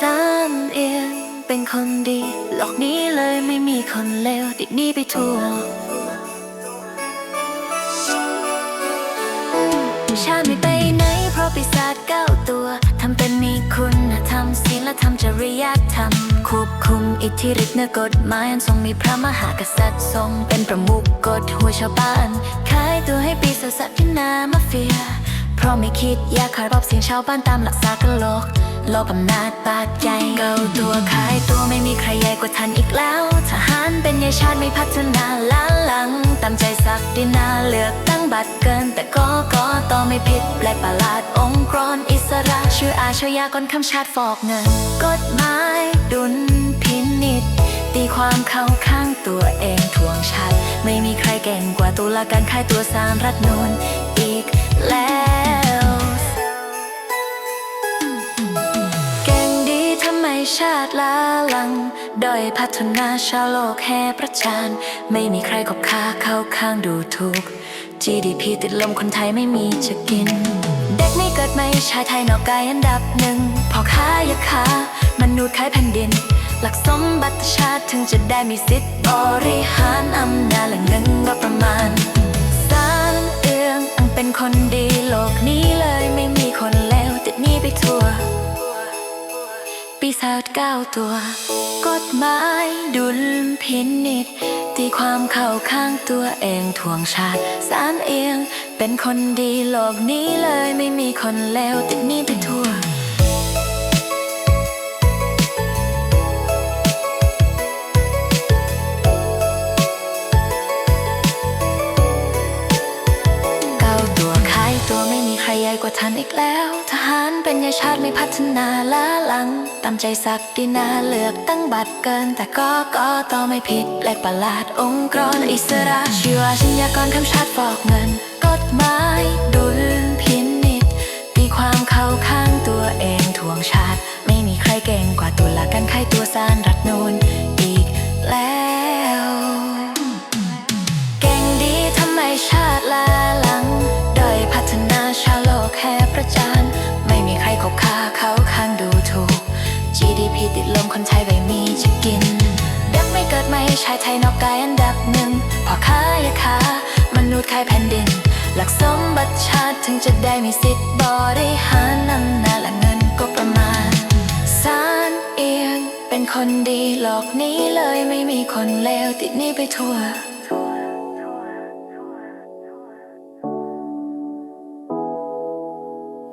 สามเอียงเป็นคนดีโลกนี้เลยไม่มีคนเลวติดนี้ไปทั่วชาไม่ไปไหน เพราะปีศาจเก้าตัว ทำเป็นมีคุณธรรมศีลและธรรมจริยธรรม ควบคุมอิทธิฤทธิ์เนื้อกฎหมายอันทรงมีพระมหากษัตริย์ทรงเป็นประมุขกฎหัวชาวบ้าน ขายตัวให้ปีศาจที่นามาเฟีย เพราะไม่คิดอยากขายรอบเสียงชาวบ้านตามหลักสากลโลก โลภอำนาจบาดใจเก่าตัวขายตัวไม่มีใครใหญ่กว่าท่านอีกแล้ว ทหารเป็นยายชาติไม่พัฒนาล้าหลัง ตามใจสักดินาเลือกตั้งบัตรเกิน แต่ก็ก็ต่อไม่ผิดแปลกประหลาดองค์กรอิสระช่วยอาชญากรคำชาติฟอกเงิน กฎหมายดุลพินิษตีความเข้าข้างตัวเองทวงชัด ไม่มีใครเก่งกว่าตุลาการขายตัวสารรัฐนูนอีกแล้ว ชาติลาหลังด้อยพัฒนาชาวโลกแห่ประจาน ไม่มีใครขบค้าเข้าข้างดูถูก GDP ติดลมคนไทยไม่มีจะกิน เด็กไม่เกิดไม่ชายไทยนอกกายอันดับหนึ่งพอค้ายาค้ามนุษย์ขายแผ่นดิน หลักสมบัติชาติถึงจะได้มีสิทธิ์บริหารอำนาจและเงินงบประมาณสร้ารเอื้องอังเป็นคนาจเก้าตัว กฎหมายดุลพินิษตีความเข้าข้างตัวเองทวงชาติสารเอียง เป็นคนดีโลกนี้เลยไม่มีคนเลวติดนี้ไปทั่ว ไม่มีใครใหญ่กว่าท่านอีกแล้ว ทหารเป็นยาชาติไม่พัฒนาล้าหลัง ตามใจสักดินาเลือกตั้งบัตรเกิน แต่ก็ก็ต่อไม่ผิดแปลกประหลาดองค์กรอิสระชีวาชิญญากรคำชาติฟอกเงิน กฎหมายดุลพินิษตีความเข้าข้างตัวเองทวงชาติ ไม่มีใครเก่งกว่าตุลาการขตัวสาร ติดลมคนไทยไม่มีจะกินเด็กไม่เกิดไม่ชายไทยนอกกายอันดับหนึ่งพอค้ายาคามนุษย์ขายแผ่นดิน หลักสมบัติชาติถึงจะได้มีสิทธิ์บริหารนำนาและเงินก็ประมาณสารเอียงเป็นคนดีหลอกนี้เลยไม่มีคนเลวติดนี้ไปทั่ว